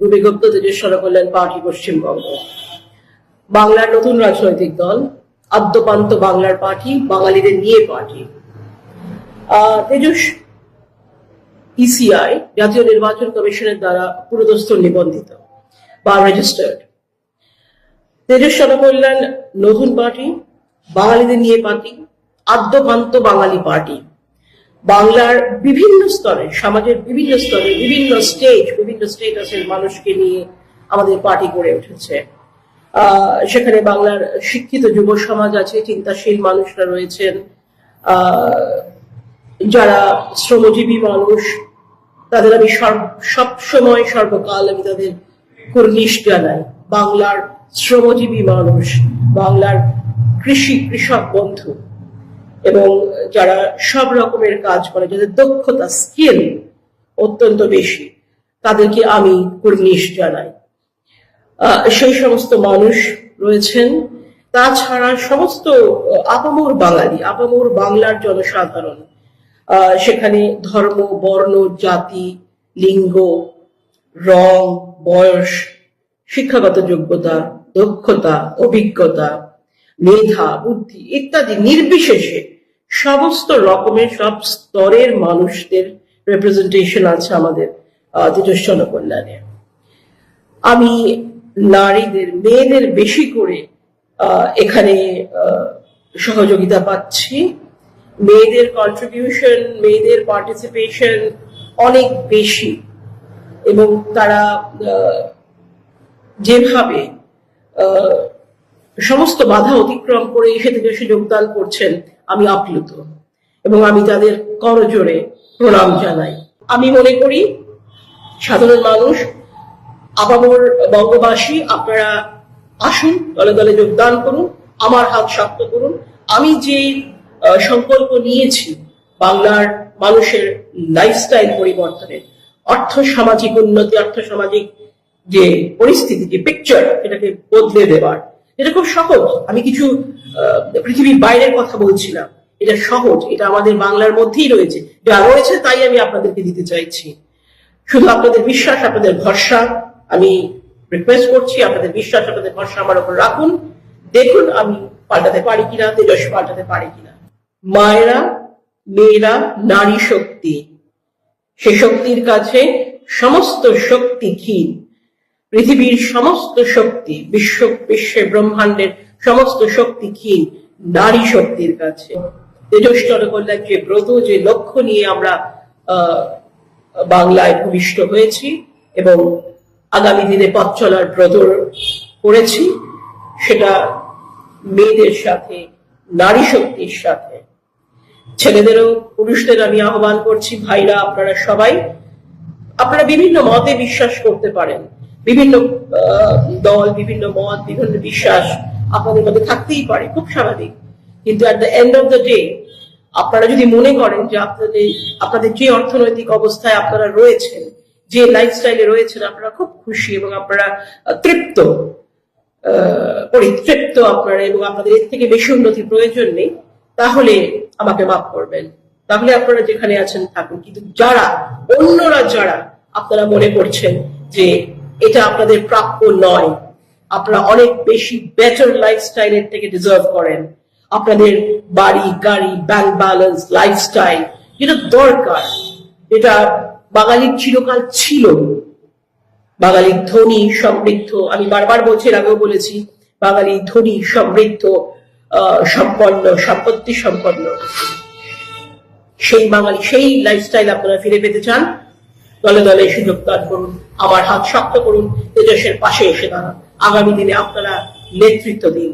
গুপ্ত তেজস্বরা কল্যাণ party Paschimbanga. বাংলার নতুন রাজনৈতিক দল, আদ্যপান্ত বাংলার পার্টি, বাঙালিদের নিয়ে পার্টি। তেজস ইসিআই জাতীয় নির্বাচন কমিশনের দ্বারা পুরোদস্তুর নিবন্ধিত বা রেজিস্টার্ড তেজস্বরা কল্যাণ নতুন পার্টি, বাঙালিদের নিয়ে পার্টি, আদ্যপান্ত বাঙালি পার্টি। বাংলার বিভিন্ন স্তরে, সমাজের বিভিন্ন স্তরে, বিভিন্ন স্টেজ বিভিন্ন স্টেটাসের মানুষকে নিয়ে আমাদের পার্টি গড়ে উঠেছে। সেখানে বাংলার শিক্ষিত যুব সমাজ আছে, চিন্তাশীল মানুষরা রয়েছেন। যারা শ্রমজীবী মানুষ, তাদের আমি সব সময় সর্বকাল আমি তাদের কর্নিশ জানাই। বাংলার শ্রমজীবী মানুষ, বাংলার কৃষি কৃষক বন্ধু। এবং যারা সব রকমের কাজ করে, যাদের দক্ষতা স্কিল অত্যন্ত বেশি, তাদেরকে আমি কর্নিশ জানাই। সেই সমস্ত মানুষ রয়েছেন। তাছাড়া সমস্ত আপামর বাঙালি, আপামর বাংলার জনসাধারণ সেখানে ধর্ম, বর্ণ, জাতি, লিঙ্গ, রং, বয়স, শিক্ষাগত যোগ্যতা, দক্ষতা, অভিজ্ঞতা, মেধা, বুদ্ধি ইত্যাদি নির্বিশেষে সমস্ত রকমের সব স্তরের মানুষদের রিপ্রেজেন্টেশন আছে আমাদের আহ, তেজস্বন কল্যাণে। আমি নারীদের মেয়েদের বেশি করে এখানে সহযোগিতা পাচ্ছি। মেয়েদের কন্ট্রিবিউশন মেয়েদের পার্টিসিপেশন অনেক বেশি। এবং তারা যেভাবে সমস্ত বাধা অতিক্রম করে এসে থেকে এসে যোগদান করছেন আমি আপ্লুত এবং আমি তাদের করজোরে প্রণাম জানাই। আমি মনে করি, সাধারণ মানুষ, আপামর বঙ্গবাসী, আপনারা আসুন, দলে দলে যোগদান করুন, আমার হাত শক্ত করুন। আমি যে সংকল্প নিয়েছি বাংলার মানুষের লাইফস্টাইল পরিবর্তনের, অর্থ সামাজিক উন্নতি, অর্থ সামাজিক যে পরিস্থিতি যে পিকচার এটাকে বদলে দেওয়ার এটা খুব সহজ। আমি কিছু পৃথিবীর বাইরের কথা বলছিলাম। এটা সহজ, এটা আমাদের বাংলার মধ্যেই রয়েছে। যা রয়েছে তাই আমি আপনাদেরকে দিতে চাইছি। শুধু আপনাদের বিশ্বাস, আপনাদের ভরসা, আমি রিকোয়েস্ট করছি, আপনাদের বিশ্বাস, আপনাদের ভরসা আমার উপর রাখুন। দেখুন আমি পাল্টাতে পারি কিনা তেজস পাল্টাতে পারি কিনা। মায়েরা, মেয়েরা, নারী শক্তি। সে শক্তির কাছে সমস্ত শক্তি ক্ষীণ। পৃথিবীর সমস্ত শক্তি, বিশ্ব, বিশ্বের ব্রহ্মাণ্ডের সমস্ত শক্তি ক্ষীণ নারী শক্তির কাছে। তেজস্বর কল্যাণ যে ব্রত যে লক্ষ্য নিয়ে আমরা বাংলায় ভূমিষ্ঠ হয়েছি এবং আগামী দিনে পথ চলার ব্রত করেছি, সেটা মেয়েদের সাথে, নারী শক্তির সাথে। ছেলেদেরও, পুরুষদের আমি আহ্বান করছি, ভাইরা, আপনারা সবাই, আপনারা বিভিন্ন মতে বিশ্বাস করতে পারেন। বিভিন্ন দল, বিভিন্ন মত, বিভিন্ন বিশ্বাস আপনাদের মধ্যে থাকতেই পারে, খুব স্বাভাবিক। কিন্তু at the end of the day আপনারা যদি মনে করেন যে আপনাদের আপনাদের যে অর্থনৈতিক অবস্থায় আপনারা রয়েছেন, যে লাইফস্টাইলে রয়েছেন, আপনারা খুব খুশি এবং আপনারা তৃপ্ত পরিতৃপ্ত আপনারা এবং আপনাদের এর থেকে বেশি উন্নতির প্রয়োজন নেই, তাহলে আমাকে মাফ করবেন। তাহলে আপনারা যেখানে আছেন থাকুন। কিন্তু যারা, অন্যরা যারা, আপনারা মনে করছেন যে এটা আপনাদের প্রাপ্য নয়। আপনারা অনেক বেশি বেটার লাইফস্টাইলের থেকে ডিজার্ভ করেন। আপনাদের বাড়ি, গাড়ি ব্যাংক ব্যালেন্স লাইফস্টাইল যেটা দরকার। যেটা বাঙালির চিরকাল ছিল। বাঙালি ধনী, সমৃদ্ধ, আমি বারবার বলছি, এর আগেও বলেছি বাঙালি ধনী, সমৃদ্ধ সম্পন্ন, সম্পত্তি সম্পন্ন। সেই বাঙালি, সেই লাইফস্টাইল আপনারা ফিরে পেতে চান। দলে দলে সুযোগ যোগদান করুন, আমার হাত শক্ত করুন, এদেশের পাশে এসে দাঁড়ান। আগামী দিনে আপনারা নেতৃত্ব দিন।